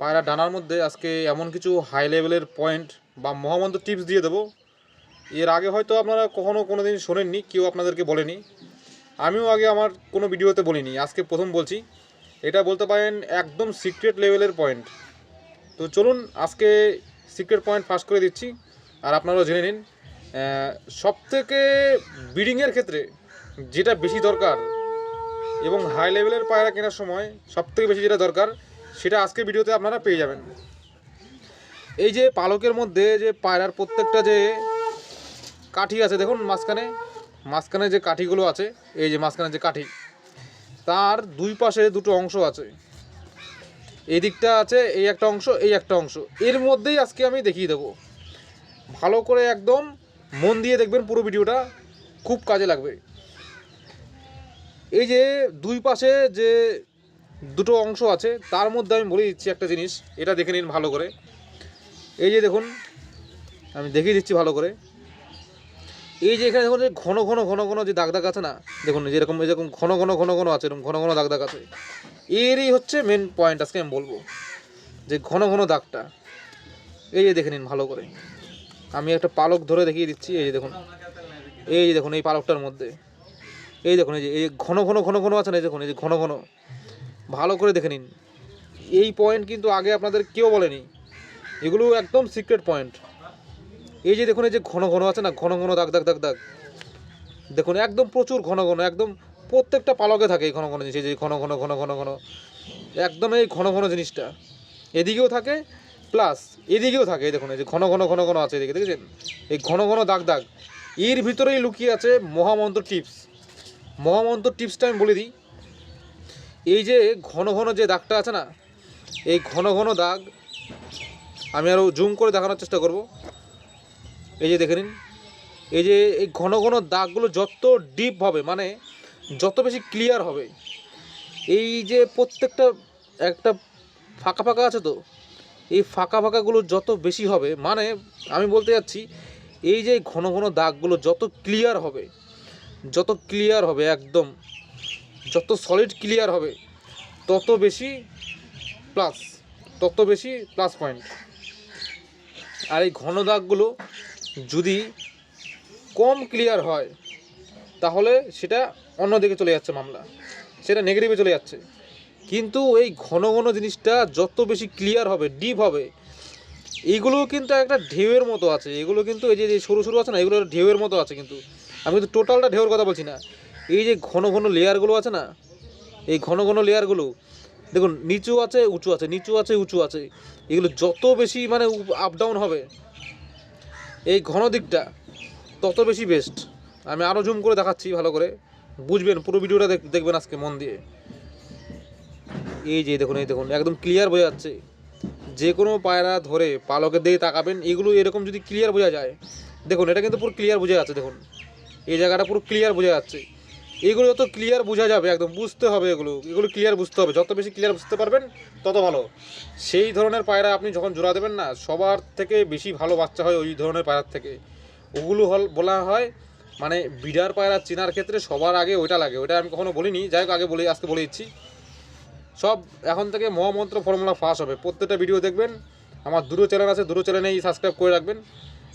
পায়রা ডানার মধ্যে আজকে এমন কিছু হাই লেভেলের পয়েন্ট বা মহামন্ত টিপস দিয়ে দেবো। এর আগে হয়তো আপনারা কখনো কোনো দিন শোনেননি, কেউ আপনাদেরকে বলেনি। আমিও আগে আমার কোনো ভিডিওতে বলিনি, আজকে প্রথম বলছি। এটা বলতে পারেন একদম সিক্রেট লেভেলের পয়েন্ট তো চলুন আজকে সিক্রেট পয়েন্ট ফাঁস করে দিচ্ছি, আর আপনারাও জেনে নিন। সব থেকে ব্রিডিংয়ের ক্ষেত্রে যেটা বেশি দরকার এবং হাই লেভেলের পায়রা কেনার সময় সব থেকে বেশি যেটা দরকার সেটা আজকের ভিডিওতে আপনারা পেয়ে যাবেন। এই যে পালকের মধ্যে যে পায়রার প্রত্যেকটা যে কাঠি আছে, দেখুন মাঝখানে মাঝখানে যে কাঠিগুলো আছে, এই যে মাঝখানে যে কাঠি, তার দুই পাশে দুটো অংশ আছে। এই দিকটা আছে, এই একটা অংশ, এই একটা অংশ। এর মধ্যেই আজকে আমি দেখিয়ে দেবো। ভালো করে একদম মন দিয়ে দেখবেন পুরো ভিডিওটা, খুব কাজে লাগবে। এই যে দুই পাশে যে দুটো অংশ আছে তার মধ্যে আমি বলে দিচ্ছি একটা জিনিস এটা দেখে নিন ভালো করে এই যে দেখুন আমি দেখিয়ে দিচ্ছি ভালো করে এই যে এখানে দেখুন যে ঘন ঘন ঘন ঘন যে দাগ দাগ আছে না দেখুন যেরকম এরকম ঘন ঘন ঘন ঘন আছে এরকম ঘন ঘন দাগ দাগ আছে এরই হচ্ছে মেন পয়েন্ট আজকে আমি বলব যে ঘন ঘন দাগটা এই যে দেখে নিন ভালো করে আমি একটা পালক ধরে দেখিয়ে দিচ্ছি এই যে দেখুন এই যে দেখুন এই পালকটার মধ্যে এই দেখুন এই যে এই ঘন ঘন ঘন ঘন আছে না এই দেখুন এই যে ঘন ঘন ভালো করে দেখে নিন। এই পয়েন্ট কিন্তু আগে আপনাদের কেউ বলেনি। এগুলো একদম সিক্রেট পয়েন্ট এই যে দেখুন, এই যে ঘন ঘন আছে না, ঘন ঘন দাগ দাগ দাগ দাগ। দেখুন, একদম প্রচুর ঘন ঘন, একদম প্রত্যেকটা পালকে থাকে এই ঘন ঘন জিনিস, এই যে ঘন ঘন ঘন ঘন ঘন। একদম এই ঘন ঘন জিনিসটা। এদিকেও থাকে প্লাস এদিকেও থাকে, এই দেখুন, এই যে ঘন ঘন ঘন ঘন আছে এদিকে, দেখেছেন? এই ঘন ঘন, দাগ দাগ। এর ভিতরেই লুকিয়ে আছে মহামন্ত্র টিপস মহামন্ত্র টিপসটা আমি বলে দিই। এই যে ঘন ঘন যে দাগটা আছে না, এই ঘন ঘন দাগ আমি আরও জুম করে দেখানোর চেষ্টা করব। এই যে দেখে নিন, এই যে এই ঘন ঘন দাগগুলো যত ডিপ হবে মানে যত বেশি ক্লিয়ার হবে, এই যে প্রত্যেকটা একটা ফাঁকা ফাঁকা আছে তো, এই ফাঁকা ফাঁকাগুলো যত বেশি হবে মানে আমি বলতে যাচ্ছি, এই যে ঘন ঘন দাগগুলো যত ক্লিয়ার হবে, যত ক্লিয়ার হবে একদম যত সলিড ক্লিয়ার হবে, তত বেশি প্লাস তত বেশি প্লাস পয়েন্ট আর এই ঘন দাগগুলো যদি কম ক্লিয়ার হয়, তাহলে সেটা অন্যদিকে চলে যাচ্ছে মামলা। সেটা নেগেটিভে চলে যাচ্ছে। কিন্তু এই ঘন ঘন জিনিসটা যত বেশি ক্লিয়ার হবে ডিপ হবে, এইগুলো কিন্তু একটা ঢেউয়ের মতো আছে। এগুলো কিন্তু এই যে যে সরু সরু আছে না, এগুলো ঢেউয়ের মতো আছে কিন্তু। আমি কিন্তু টোটালটা ঢেউয়ের কথা বলছি না। এই যে ঘন ঘন লেয়ারগুলো আছে না, এই ঘন ঘন লেয়ারগুলো দেখুন, নিচু আছে, উঁচু আছে, নিচু আছে, উঁচু আছে, এগুলো যত বেশি মানে আপ ডাউন হবে, এই ঘন দিকটা তত বেশি বেস্ট আমি আরও জুম করে দেখাচ্ছি ভালো করে, বুঝবেন, পুরো ভিডিওটা দেখ- দেখবেন আজকে মন দিয়ে। এই যে দেখুন, এই দেখুন, একদম ক্লিয়ার বোঝা যাচ্ছে। যে কোনো পায়রা ধরে পালকের দিকে তাকাবেন, এগুলো এরকম যদি ক্লিয়ার বোঝা যায়, দেখুন, এটা কিন্তু পুরো ক্লিয়ার বোঝা যাচ্ছে, দেখুন। এই জায়গাটা পুরো ক্লিয়ার বোঝা যাচ্ছে। এগুলো যত ক্লিয়ার বোঝা যাবে, একদম বুঝতে হবে এগুলো। এগুলো ক্লিয়ার বুঝতে হবে। যত বেশি ক্লিয়ার বুঝতে পারবেন, তত ভালো। সেই ধরনের পায়রা আপনি যখন জোড়া দেবেন না, সবার থেকে বেশি ভালো বাচ্চা হয় ওই ধরনের পায়রার থেকে। ওগুলো হল বলা হয় মানে বিডার পায়রা চেনার ক্ষেত্রে সবার আগে ওইটা লাগে। ওইটা আমি কখনো বলিনি। যাই হোক, আগে বলে, আজকে বলে দিচ্ছি। সব, এখন থেকে মহামন্ত্র ফর্মুলা ফাঁস হবে। প্রত্যেকটা ভিডিও দেখবেন। আমার দুটো চ্যানেল আছে, দুটো চ্যানেলেই সাবস্ক্রাইব করে রাখবেন।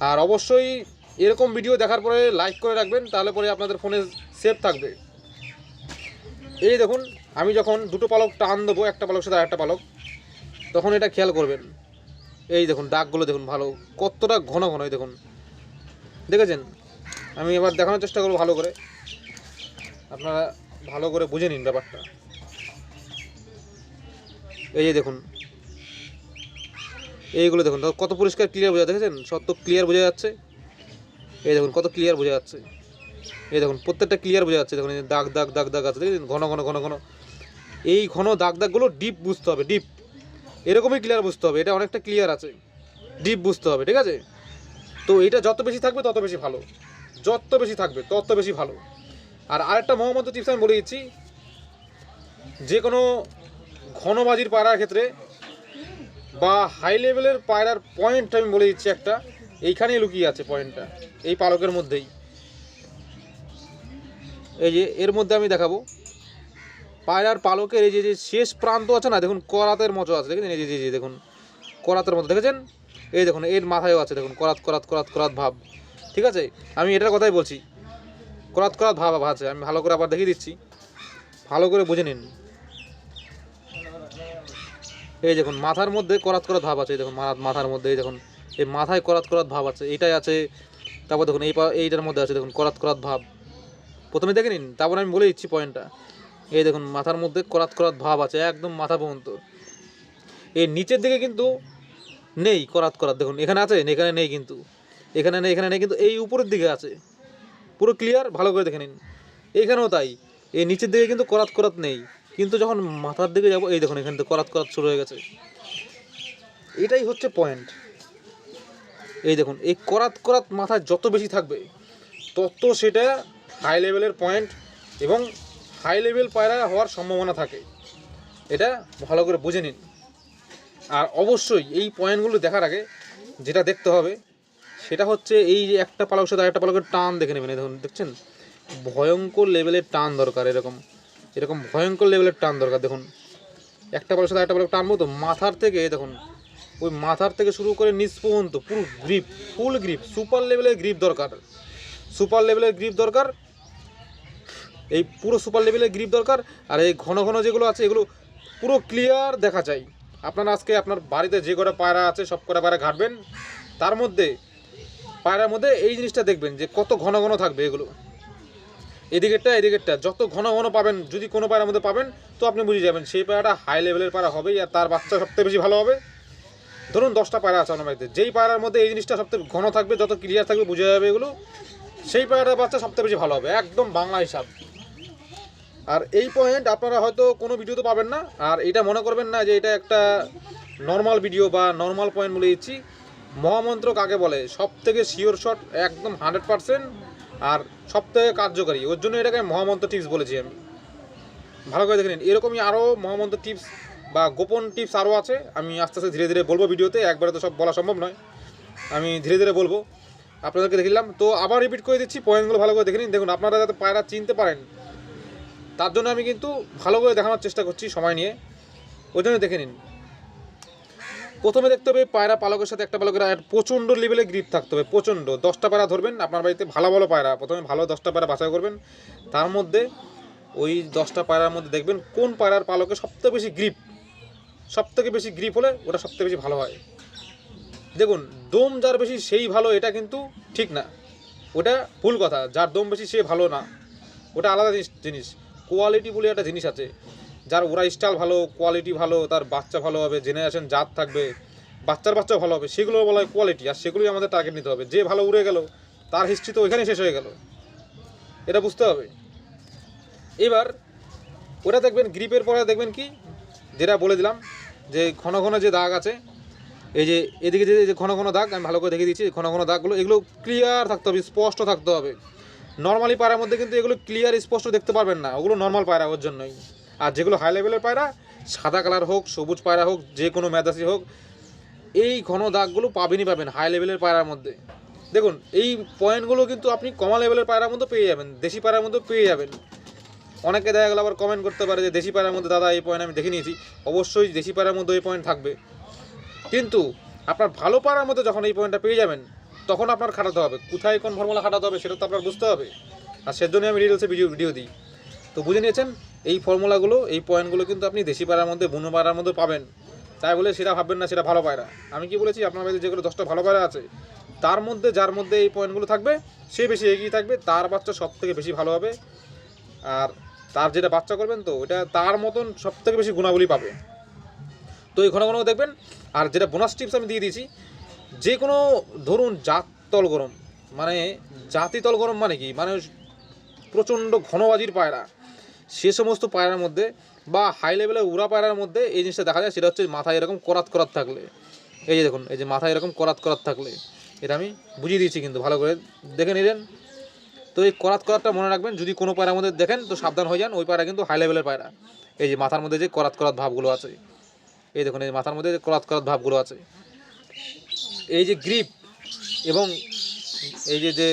আর অবশ্যই এরকম ভিডিও দেখার পরে লাইক করে রাখবেন, তাহলে পরে আপনাদের ফোনে সেভ থাকবে। এই দেখুন, আমি যখন দুটো পালক টান দেবো, একটা পালক সাথে একটা পালক, তখন এটা খেয়াল করবেন। এই দেখুন, দাগগুলো দেখুন ভালো, কতটা ঘন ঘন, এই দেখুন। দেখেছেন? আমি এবার দেখানোর চেষ্টা করব ভালো করে। আপনারা ভালো করে বুঝে নিন ব্যাপারটা। এই যে দেখুন। এইগুলো দেখুন কত পরিষ্কার ক্লিয়ার বোঝা দেখেছেন? সব তো ক্লিয়ার বোঝা যাচ্ছে। এই দেখুন কত ক্লিয়ার বোঝা যাচ্ছে। এই দেখুন প্রত্যেকটা ক্লিয়ার বোঝা যাচ্ছে। দেখুন দাগ দাগ দাগ দাগ আছে। দেখেছেন? ঘন ঘন ঘন ঘন। এই ঘন দাগ, দাগগুলো ডিপ বুঝতে হবে ডিপ এরকমই ক্লিয়ার বুঝতে হবে। এটা অনেকটা ক্লিয়ার আছে। ডিপ বুঝতে হবে, ঠিক আছে? তো এটা যত বেশি থাকবে, তত বেশি ভালো। যত বেশি থাকবে, তত বেশি ভালো। আর আরেকটা মহম্মদ টিপস আমি বলে দিচ্ছি যে কোনো ঘনবাজির পায়রার ক্ষেত্রে বা হাই লেভেলের পায়রার পয়েন্ট আমি বলে দিচ্ছি একটা। এইখানেই লুকিয়ে আছে পয়েন্টটা, এই পালকের মধ্যেই। এই যে, এর মধ্যে আমি দেখাবো। পায়রার পালকের এই যে যে শেষ প্রান্ত আছে না, দেখুন, করাতের মতো আছে, দেখেছেন? এই যে, যে- দেখুন, করাতের মতো, দেখেছেন? এই দেখুন, এর মাথায়ও আছে, দেখুন, করাত করাত করাত করাত ভাব, ঠিক আছে? আমি এটার কথাই বলছি, করাত করাত ভাব আছে, আমি ভালো করে আবার দেখিয়ে দিচ্ছি, ভালো করে বুঝে নিন। এই দেখুন, মাথার মধ্যে করাত করাত ভাব আছে, এই দেখুন, মাথা- মাথার মধ্যে, এই দেখুন এই মাথায় করাত করাত ভাব আছে, এইটাই আছে। তারপর দেখুন, এই এইটার মধ্যে আছে, দেখুন, করাত করাত ভাব। প্রথমে দেখে নিন, তারপর আমি বলে দিচ্ছি পয়েন্টটা। এই দেখুন, মাথার মধ্যে করাত করাত ভাব আছে, একদম মাথা পর্যন্ত। এই নিচের দিকে কিন্তু নেই করাত করাত, দেখুন, এখানে আছে, এখানে নেই কিন্তু। এখানে নেই এখানে নেই, কিন্তু এই উপরের দিকে আছে। পুরো ক্লিয়ার ভালো করে দেখে নিন। এইখানেও তাই এই নিচের দিকে কিন্তু করাত করাত নেই। কিন্তু যখন মাথার দিকে যাব, এই দেখুন, এখানে তো করাত করাত শুরু হয়ে গেছে। এটাই হচ্ছে পয়েন্ট এই দেখুন, এই করাত করাত মাথায় যত বেশি থাকবে, তত সেটা হাই লেভেলের পয়েন্ট এবং হাই লেভেল পায়রা হওয়ার সম্ভাবনা থাকে। এটা ভালো করে বুঝে নিন। আর অবশ্যই এই পয়েন্টগুলো দেখার আগে যেটা দেখতে হবে, সেটা হচ্ছে এই যে একটা পালকের সাথে একটা পালকের টান দেখে নেবেন। দেখুন, দেখছেন? ভয়ঙ্কর লেভেলের টান দরকার এরকম। এরকম ভয়ঙ্কর লেভেলের টান দরকার। দেখুন, একটা পালক সাথে একটা পালক টানবো তো মাথার থেকে দেখুন ওই মাথার থেকে শুরু করে নিচ পর্যন্ত, পুরো গ্রিপ ফুল গ্রিপ সুপার লেভেলের গ্রিপ দরকার। সুপার লেভেলের গ্রিপ দরকার, এই পুরো সুপার লেভেলের গ্রিপ দরকার, আর এই ঘন ঘন যেগুলো আছে, এগুলো পুরো ক্লিয়ার দেখা চাই আপনারা আজকে আপনার বাড়িতে যে কটা পায়রা আছে, সব কটা পায়রা ঘাটবেন। তার মধ্যে, পায়রার মধ্যে এই জিনিসটা দেখবেন যে কত ঘন ঘন থাকবে এগুলো। এদিকেরটা এদিকেরটা, যত ঘন ঘন পাবেন, যদি কোনো পায়রার মধ্যে পাবেন, তো আপনি বুঝে যাবেন, সেই পায়রাটা হাই লেভেলের পায়রা হবেই, আর তার বাচ্চা সবথেকে বেশি ভালো হবে। ধরুন দশটা পায়রা আছে আমার বাড়িতে। যেই পায়রার মধ্যে এই জিনিসটা সবথেকে ঘন থাকবে, যত ক্লিয়ার থাকবে, বুঝে যাবে এগুলো। সেই পায়রাটার বাচ্চা সবথেকে বেশি ভালো হবে, একদম বাংলা হিসাব। আর এই পয়েন্ট আপনারা হয়তো কোনো ভিডিওতে পাবেন না, আর এটা মনে করবেন না যে এটা একটা নর্মাল ভিডিও বা নর্মাল পয়েন্ট বলে দিচ্ছি। মহামন্ত্র কাকে বলে? সব থেকে শিওর শট একদম হান্ড্রেড পারসেন্ট আর সব থেকে কার্যকারী। ওর জন্য এটাকে মহামন্ত্র টিপস বলেছি আমি। ভালো করে দেখে নিন। এরকমই আরও মহামন্ত্র টিপস বা গোপন টিপস আরও আছে, আমি আস্তে আস্তে ধীরে ধীরে বলব ভিডিওতে, একবারে তো সব বলা সম্ভব নয়। আমি ধীরে ধীরে বলব, আপনাদেরকে দেখিলাম তো আবার রিপিট করে দিচ্ছি, পয়েন্টগুলো ভালো করে দেখে নিন। দেখুন, আপনারা যাতে পায়রা চিনতে পারেন, তার জন্য আমি কিন্তু ভালো করে দেখানোর চেষ্টা করছি সময় নিয়ে। ওই জন্য দেখে নিন। প্রথমে দেখতে হবে, পায়রা পালকের সাথে একটা পালকের প্রচণ্ড লেভেলে গ্রিপ থাকতে হবে, প্রচণ্ড। দশটা পায়রা ধরবেন, আপনার বাড়িতে ভালো ভালো পায়রা। প্রথমে ভালো দশটা পায়রা বাছাই করবেন। তার মধ্যে ওই দশটা পায়রার মধ্যে দেখবেন কোন পায়রার পালকে সবথেকে বেশি গ্রিপ সবথেকে বেশি গ্রিপ হলে ওটা সবথেকে বেশি ভালো হয়। দেখুন, দম যার বেশি সেই ভালো, এটা কিন্তু ঠিক না। ওটা ভুল কথা, যার দম বেশি সে ভালো না। ওটা আলাদা জিনিস কোয়ালিটি বলে একটা জিনিস আছে। যার ওরা স্টাইল ভালো কোয়ালিটি ভালো, তার বাচ্চা ভালো হবে জেনারেশন জাত থাকবে, বাচ্চার বাচ্চাও ভালো হবে, সেগুলো বলা হয় কোয়ালিটি আর সেগুলোই আমাদের টার্গেট নিতে হবে। যে ভালো উড়ে গেল, তার হিস্ট্রি তো ওইখানেই শেষ হয়ে গেল। এটা বুঝতে হবে। এবার, ওটা দেখবেন গ্রিপের পরে দেখবেন কি? যেটা বলে দিলাম যে ঘন ঘন যে দাগ আছে, এই যে এদিকে যে ঘন ঘন দাগ, আমি ভালো করে দেখে দিচ্ছি, ঘন ঘন দাগগুলো, এগুলো ক্লিয়ার থাকতে হবে, স্পষ্ট থাকতে হবে। নর্মালি পায়রার মধ্যে কিন্তু এগুলো ক্লিয়ার স্পষ্ট দেখতে পারবেন না, ওগুলো নর্মাল পায়রা ওর জন্যই। আর যেগুলো হাই লেভেলের পায়রা, সাদা কালার হোক, সবুজ পায়রা হোক, যে কোনো মেদাসি হোক, এই ঘন দাগগুলো পাবেনই পাবেন হাই লেভেলের পায়রার মধ্যে। দেখুন, এই পয়েন্টগুলো কিন্তু আপনি কমা লেভেলের পায়রার মধ্যে পেয়ে যাবেন, দেশি পায়রার মধ্যে পেয়ে যাবেন। অনেকে দেখা গেলো আবার কমেন্ট করতে পারে যে দেশি পায়রার মধ্যে, দাদা, এই পয়েন্ট আমি দেখে নিয়েছি। অবশ্যই দেশি পায়রার মধ্যে এই পয়েন্ট থাকবে। কিন্তু আপনার ভালো পাড়ার মধ্যে যখন এই পয়েন্টটা পেয়ে যাবেন, তখন আপনার খাটাতে হবে। কোথায় কোন ফর্মুলা খাটাতে হবে সেটা তো আপনার বুঝতে হবে। আর সেজন্য আমি রিলসে ভিডিও ভিডিও দিই। তো বুঝে নিয়েছেন? এই ফর্মুলাগুলো এই পয়েন্টগুলো কিন্তু আপনি দেশি পাড়ার মধ্যে, বুনো পাড়ার মধ্যে পাবেন। তাই বলে সেটা ভাববেন না, সেটা ভালো পায়রা। আমি কি বলেছি? আপনার বাড়িতে যেগুলো দশটা ভালো পায়রা আছে, তার মধ্যে, যার মধ্যে এই পয়েন্টগুলো থাকবে, সে বেশি এগিয়ে থাকবে, তার বাচ্চা সব থেকে বেশি ভালো হবে। আর তার যেটা বাচ্চা করবেন তো ওটা তার মতন সব থেকে বেশি গুণাবলী পাবে। তো এই ঘন ঘন দেখবেন, আর যেটা বোনাস টিপস আমি দিয়ে দিয়েছি, যে কোনো ধরুন জাত তল গরম মানে জাতি তল গরম মানে কি? মানে প্রচণ্ড ঘনবাজির পায়রা। সে সমস্ত পায়রার মধ্যে বা হাই লেভেলের উড়া পায়রার মধ্যে এই জিনিসটা দেখা যায়, সেটা হচ্ছে মাথায় এরকম করাত করাত থাকলে। এই যে দেখুন, এই যে মাথায় এরকম করাত করাত থাকলে। এটা আমি বুঝিয়ে দিয়েছি কিন্তু, ভালো করে দেখে নিলেন। তো এই করাত করাতটা মনে রাখবেন, যদি কোনো পায়রার মধ্যে দেখেন, তো সাবধান হয়ে যান, ওই পায়রা কিন্তু হাই লেভেলের পায়রা। এই যে মাথার মধ্যে যে করাত করাত ভাবগুলো আছে। এই দেখুন, এই মাথার মধ্যে যে করাত করাত ভাবগুলো আছে। এই যে গ্রিপ এবং এই যে যে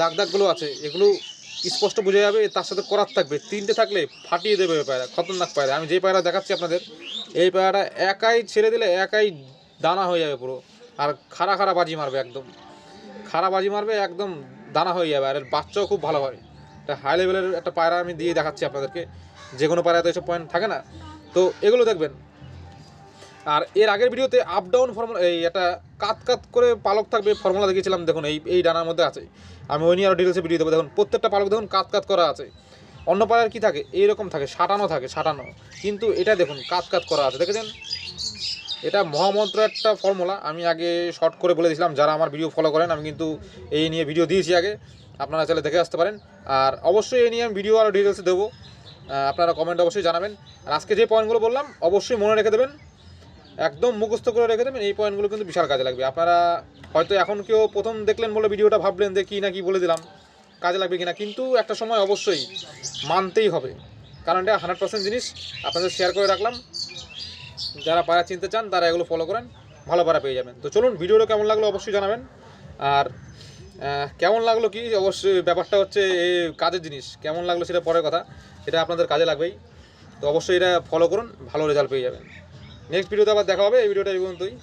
দাগ দাগগুলো আছে, এগুলো স্পষ্ট বোঝা যাবে, তার সাথে করার থাকবে। তিনটে থাকলে ফাটিয়ে দেবে পায়রা, খতরনাক পায়রা। আমি যে পায়রা দেখাচ্ছি আপনাদের, এই পায়রাটা একাই ছেড়ে দিলে একাই দানা হয়ে যাবে পুরো। আর খাড়া খাড়া বাজি মারবে একদম। খাড়া বাজি মারবে একদম দানা হয়ে যাবে আর এর বাচ্চাও খুব ভালো হয়। একটা হাই লেভেলের একটা পায়রা আমি দিয়ে দেখাচ্ছি আপনাদেরকে। যে কোনো পায়রাতে এসব পয়েন্ট থাকে না? তো এগুলো দেখবেন। আর এর আগের ভিডিওতে আপ ডাউন ফর্মুলা এই একটা কাত কাত করে পালক থাকবে ফর্মুলা দেখিয়েছিলাম, দেখুন এই এই ডানার মধ্যে আছে। আমি ওই নিয়ে আরও ডিটেলসে ভিডিও দেবো। দেখুন, প্রত্যেকটা পালক দেখুন কাত কাত করা আছে। অন্য পাড়ার কী থাকে? এইরকম থাকে, সাটানো থাকে, সাটানো। কিন্তু এটা দেখুন, কাত কাত করা আছে। দেখেছেন? এটা মহামন্ত্র একটা ফর্মুলা আমি আগে শর্ট করে বলে দিয়েছিলাম, যারা আমার ভিডিও ফলো করেন, আমি কিন্তু এই নিয়ে ভিডিও দিয়েছি আগে, আপনারা চাইলে দেখে আসতে পারেন। আর অবশ্যই এই নিয়ে আমি ভিডিও আরও ডিটেলসে দেবো। আপনারা কমেন্ট অবশ্যই জানাবেন। আর আজকে যে পয়েন্টগুলো বললাম, অবশ্যই মনে রেখে দেবেন। একদম মুখস্থ করে রেখে দেবেন, এই পয়েন্টগুলো কিন্তু বিশাল কাজে লাগবে। আপনারা হয়তো এখন কেউ প্রথম দেখলেন বলে ভিডিওটা ভাবলেন যে কী না কি বলে দিলাম, কাজে লাগবে কিনা। কিন্তু একটা সময় অবশ্যই মানতেই হবে। কারণ এটা হান্ড্রেড পার্সেন্ট জিনিস, আপনাদের শেয়ার করে রাখলাম। যারা পায়রা চিনতে চান, তারা এগুলো ফলো করেন, ভালো পায়রা পেয়ে যাবেন। তো চলুন, ভিডিওটা কেমন লাগল অবশ্যই জানাবেন। আর কেমন লাগল কি? অবশ্যই ব্যাপারটা হচ্ছে কাজের জিনিস। কেমন লাগল সেটা পরের কথা এটা আপনাদের কাজে লাগবেই। তো অবশ্যই এটা ফলো করুন, ভালো রেজাল্ট পেয়ে যাবেন। নেক্সট ভিডিওতে আবার দেখা হবে, এই ভিডিওটা এই পর্যন্তই।